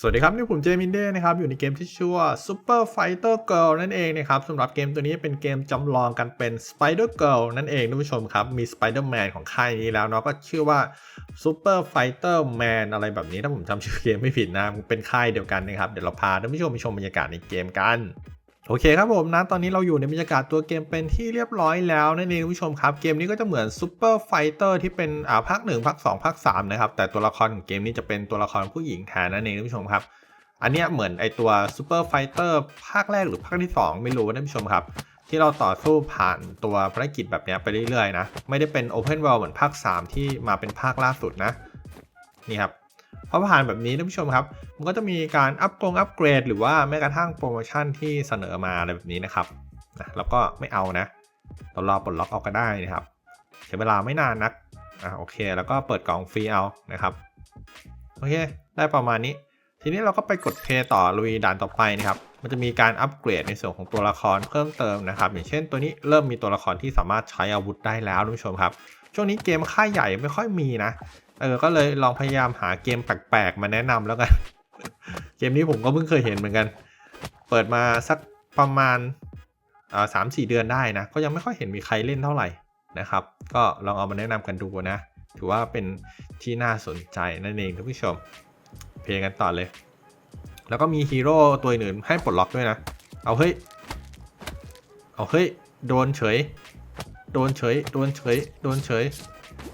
สวัสดีครับ นี่ผมเจมินเด้นะครับ อยู่ในเกมที่ชื่อว่า Super Fighter Girl นั่นเองนะครับสำหรับเกมตัวนี้เป็นเกมจำลองกันเป็น Spider Girl นั่นเองท่านผู้ชมครับ มี Spider Man ของค่ายนี้แล้วเนาะก็ชื่อว่า Super Fighter Man อะไรแบบนี้ถ้าผมจำชื่อเกมไม่ผิดนะเป็นค่ายเดียวกันนะครับ เดี๋ยวเราพาท่านผู้ชมไปชมบรรยากาศในเกมกัน โอเคครับผมนะตอนนี้เราอยู่ในบรรยากาศตัวเกมเป็นที่เรียบร้อยแล้วนั่นเองท่านผู้ชมครับ เกมนี้ก็จะเหมือน Super Fighter ที่เป็นอ่าภาค1ภาค2ภาค3นะครับ แต่ตัวละครของเกมนี้จะเป็นตัวละครผู้หญิงแทนนั่นเองท่านผู้ชมครับ อันเนี้ยเหมือนไอตัว Super Fighter ภาคแรกหรือภาคที่ 2 ไม่รู้นะท่านผู้ชมครับ ที่เราต่อสู้ผ่านตัวภารกิจแบบเนี้ยไปเรื่อยๆนะ ไม่ได้เป็น Open World เหมือนภาค 3 ที่มาเป็นภาคล่าสุดนะนี่ครับ พอผ่านแบบนี้ท่านผู้ชมครับ มันก็จะมีการอัพกงอัพเกรด หรือว่าแม้กระทั่งโปรโมชั่นที่เสนอมาอะไรแบบนี้นะครับนะแล้วก็ไม่เอานะเรารอปลดล็อกเอาก็ได้นะครับใช้เวลาไม่นานนักอะโอเค แล้วก็เปิดกล่องฟรีเอานะครับโอเค ได้ประมาณนี้ ทีนี้เราก็ไปกดเพย์ต่อลุยด่านต่อไปนะครับ มันจะมีการอัปเกรดในส่วนของตัวละครเพิ่มเติมนะครับ อย่างเช่นตัวนี้เริ่มมีตัวละครที่สามารถใช้อาวุธได้แล้วท่านผู้ชมครับ ช่วงนี้เกมค่ายใหญ่ไม่ค่อยมีนะ เออ ก็เลยลองพยายามหาเกมแปลกๆ มาแนะนำแล้วกัน เกมนี้ผมก็เพิ่งเคยเห็นเหมือนกัน เปิดมาสักประมาณสามสี่เดือนได้นะ ก็ยังไม่ค่อยเห็นมีใครเล่นเท่าไหร่นะครับ ก็ลองเอามาแนะนำกันดูนะ ถือว่าเป็นที่น่าสนใจนั่นเองท่านผู้ชม เพลงกันต่อเลย แล้วก็มีฮีโร่ตัวอื่นให้ปลดล็อกด้วยนะ เอาเฮ้ย เอาเฮ้ย โดนเฉย โดนเฉย โดนเฉย โดนเฉย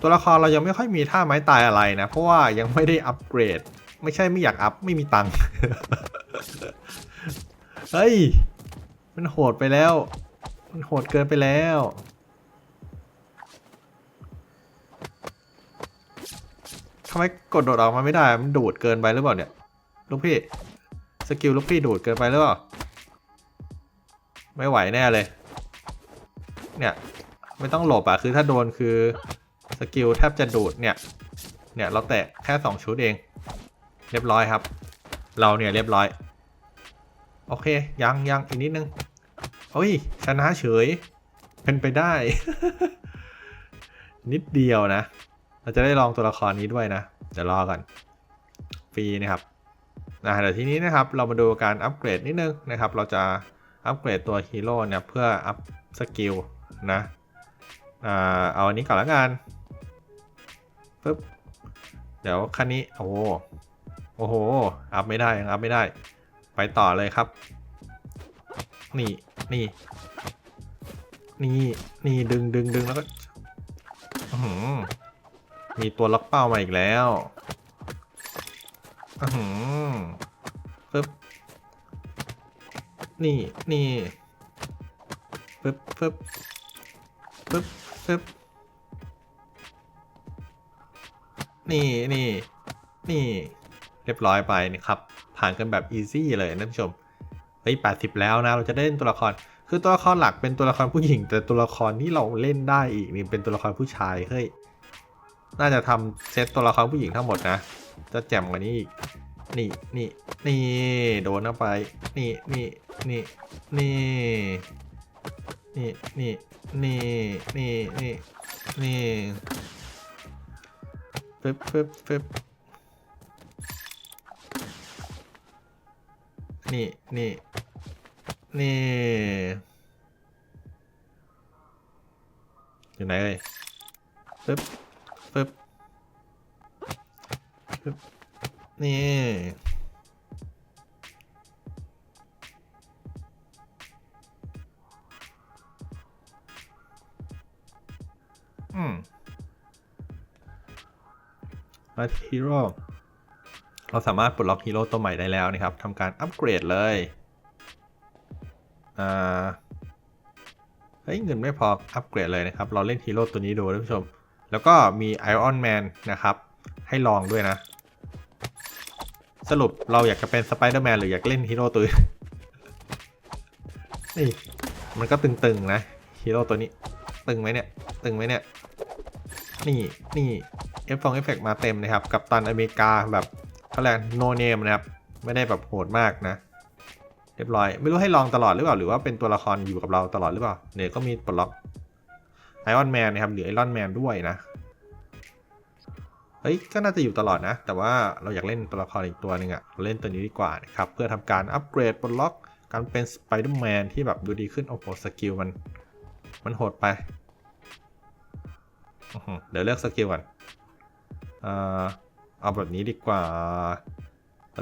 ตัวละครเรายังไม่ค่อยมีท่าไม้ตายอะไรนะ เพราะว่ายังไม่ได้อัปเกรด ไม่ใช่ไม่อยากอัพ ไม่มีตังค์เฮ้ย มันโหดไปแล้ว มันโหดเกินไปแล้ว ทำไมกดโดดออกมาไม่ได้ มันดูดเกินไปหรือเปล่าเนี่ย ลูกพี่ สกิลลูกพี่ดูดเกินไปหรือเปล่า ไม่ไหวแน่เลย เนี่ย ไม่ต้องหลบอะคือถ้าโดนคือ สกิลแทบจะดูดเนี่ย เนี่ยเราแตะแค่สองชุดเอง เรียบร้อยครับ เราเนี่ยเรียบร้อย โอเค ยังยังอีกนิดนึงเฮ้ย ชนะเฉย เป็นไปได้ นิดเดียวนะ เราจะได้ลองตัวละครนี้ด้วยนะ เดี๋ยวรอก่อนฟรีนะครับนะเดี๋ยวทีนี้นะครับเรามาดูการอัปเกรดนิดนึงนะครับ เราจะอัปเกรดตัวฮีโร่เนี่ยเพื่ออัพสกิลนะอ่าเอาอันนี้ก่อนละกัน ปึ๊บ เดี๋ยวคันนี้ โอ้โห โอ้โห อัพไม่ได้ยังอัพไม่ได้ ไปต่อเลยครับ นี่ นี่ นี่ นี่ดึงดึงดึงแล้วก็อื้อหือมีตัวล็อกเป้ามาอีกแล้วอือหือปึ๊บ นี่ นี่ปึ๊บปึ๊บปึ๊บปึ๊บ นี่นี่นี่เรียบร้อยไปนะครับผ่านกันแบบอีซี่เลยนะท่านผู้ชมเฮ้ยแปดสิบแล้วนะ เราจะได้เล่นตัวละคร คือตัวละครหลักเป็นตัวละครผู้หญิง แต่ตัวละครที่เราเล่นได้อีกนี่เป็นตัวละครผู้ชายเฮ้ยน่าจะทำเซตตัวละครผู้หญิงทั้งหมดนะ จะแจ่มกว่านี้อีกนี่นี่นี่โดนเข้าไป นี่นี่นี่นี่นี่นี่นี่นี่นี่นี่ ปึ๊บปึ๊บปึ๊บนี่นี่นี่อยู่ไหนเอ่ยปึ๊บปึ๊บปึ๊บนี่อืม มาฮีโร่เราสามารถปลดล็อกฮีโร่ตัวใหม่ได้แล้วนะครับทำการอัปเกรดเลยอ่าเฮ้ยเงินไม่พออัปเกรดเลยนะครับ เราเล่นฮีโร่ตัวนี้ดูท่านผู้ชม แล้วก็มีไอออนแมนนะครับ ให้ลองด้วยนะ สรุปเราอยากจะเป็นสไปเดอร์แมนหรืออยากเล่นฮีโร่ตัวนี่มันก็ตึงๆนะฮีโร่ตัวนี้ ตึงไหมเนี่ย ตึงไหมเนี่ย นี่นี่ เอฟฟองเอฟเฟกมาเต็มนะครับ กับตันอเมริกาแบบเขาเรียกโนเนมนะครับ ไม่ได้แบบโหดมากนะ เรียบร้อย ไม่รู้ให้ลองตลอดหรือเปล่า หรือว่าเป็นตัวละครอยู่กับเราตลอดหรือเปล่า เนี่ยก็มีปลดล็อกไอออนแมนนะครับหรือไอรอนแมนด้วยนะ เฮ้ย ก็น่าจะอยู่ตลอดนะ แต่ว่าเราอยากเล่นตัวละครอีกตัวหนึ่งอะเราเล่นตัวนี้ดีกว่านะครับ เพื่อทำการอัปเกรดปลดล็อกการเป็นสไปเดอร์แมนที่แบบดูดีขึ้น โอ้โห สกิลมัน มันโหดไป เดี๋ยวเลือกสกิลก่อน เอาแบบนี้ดีกว่า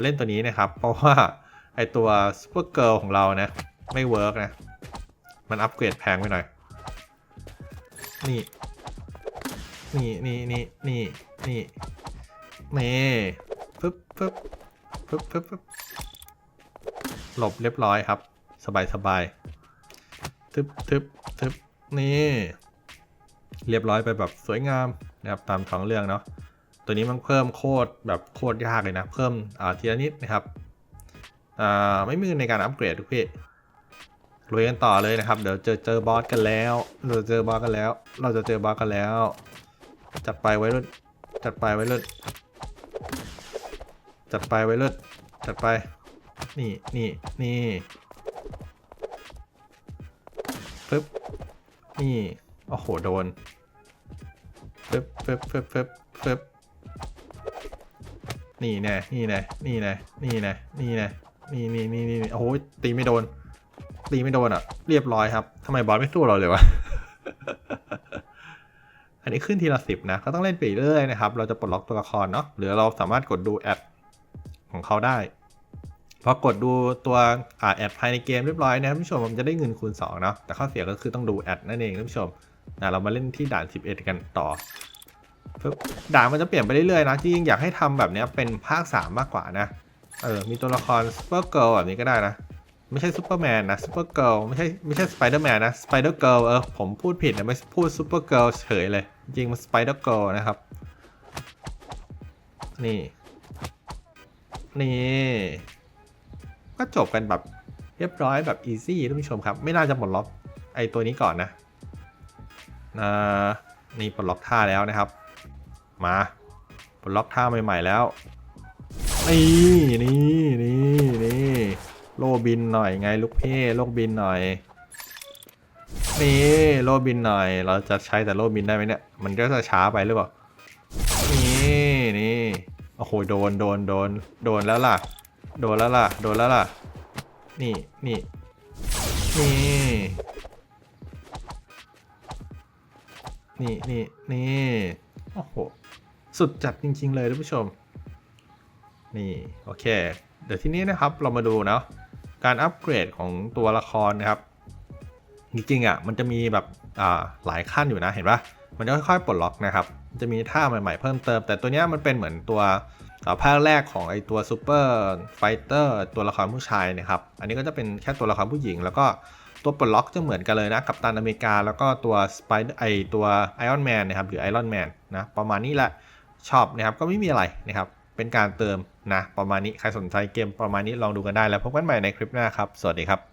เล่นตัวนี้นะครับ เพราะว่าไอตัวซูเปอร์เกิลของเรานะ ไม่เวิร์กนะ มันอัปเกรดแพงไปหน่อย นี่ นี่นี่นี่นี่นี่นี่ปึ๊บปึ๊บปึ๊บปึ๊บปึ๊บหลบเรียบร้อยครับ สบายสบายทึบทึบทึบนี่ เรียบร้อยไปแบบสวยงามนะครับตามท้องเรื่องเนาะ ตัวนี้มันเพิ่มโคตรแบบโคตรยากเลยนะ เพิ่มอ่าทีละนิดนะครับอ่าไม่มีในการอัปเกรดทุกพี่ลุยกันต่อเลยนะครับ เดี๋ยวเจอเจอบอสกันแล้ว เราเจอบอสกันแล้ว เราจะเจอบอสกันแล้ว จัดไปไว้รุ่นจัดไปไว้รุ่นจัดไปไว้รุ่นจัดไป นี่นี่นี่ปึ๊บ นี่ โอ้โห โดนปึ๊บปึ๊บปึ๊บปึ๊บปึ๊บ นี่แน่นี่แน่นี่แน่นี่แน่นี่แน่นี่นี่นี่นี่โอ้โหตีไม่โดน ตีไม่โดนอะ เรียบร้อยครับทำไมบอสไม่สู้เราเลยวะอันนี้ขึ้นทีละสิบนะ ก็ต้องเล่นไปเรื่อยนะครับ เราจะปลดล็อกตัวละครเนาะ หรือเราสามารถกดดูแอดของเขาได้ พอกดดูตัวแอดภายในเกมเรียบร้อยนะท่านผู้ชมมันจะได้เงินคูณ2เนาะ แต่ข้อเสียก็คือต้องดูแอดนั่นเองท่านผู้ชมนะเรามาเล่นที่ด่าน 11 กันต่อ ปึ๊บด่านมันจะเปลี่ยนไปเรื่อยๆนะจริงอยากให้ทำแบบเนี้ยเป็นภาค 3 มากกว่านะเออมีตัวละครซูเปอร์เกิลแบบนี้ก็ได้นะไม่ใช่ซูเปอร์แมนนะซูเปอร์เกิลไม่ใช่ไม่ใช่สไปเดอร์แมนนะสไปเดอร์เกิลเออผมพูดผิดนะไม่พูดซูเปอร์เกิลเฉยเลย จริงมันสไปเดอร์เกิลนะครับ นี่ นี่ ก็จบกันแบบเรียบร้อยแบบอีซี่ท่านผู้ชมครับ ไม่น่าจะปลดล็อกไอตัวนี้ก่อนนะนะนี่ปลดล็อกท่าแล้วนะครับ มาปลดล็อกท่าใหม่ๆแล้ว นี่นี่นี่นี่โลบินหน่อยไงลูกเพ่โลกบินหน่อย นี่โลบินหน่อย เราจะใช้แต่โลบินได้ไหมเนี่ย มันก็จะช้าไปหรือเปล่า นี่นี่โอ้โหโดนโดนโดนโดนแล้วล่ะ โดนแล้วล่ะ โดนแล้วล่ะ นี่นี่นี่นี่นี่นี่โอ้โห สุดจัดจริง ๆ เลยท่านผู้ชม นี่ โอเค เดี๋ยวที่นี้นะครับเรามาดูเนาะการอัปเกรดของตัวละครนะครับ จริงๆอะมันจะมีแบบอ่าหลายขั้นอยู่นะเห็นปะมันจะค่อยๆปลดล็อกนะครับ จะมีท่าใหม่ๆเพิ่มเติม แต่ตัวเนี้ยมันเป็นเหมือนตัวภาคแรกของไอตัวซูเปอร์ไฟเตอร์ตัวละครผู้ชายนะครับ อันนี้ก็จะเป็นแค่ตัวละครผู้หญิง แล้วก็ตัวปลดล็อกจะเหมือนกันเลยนะ กับตันอเมริกา แล้วก็ตัวสไปเดอร์ไอตัวไอรอนแมนนะครับ หรือไอรอนแมนนะ ประมาณนี้แหละ ชอบนะครับก็ไม่มีอะไรนะครับ เป็นการเติมนะประมาณนี้ใครสนใจเกมประมาณนี้ลองดูกันได้แล้วพบกันใหม่ในคลิปหน้าครับ สวัสดีครับ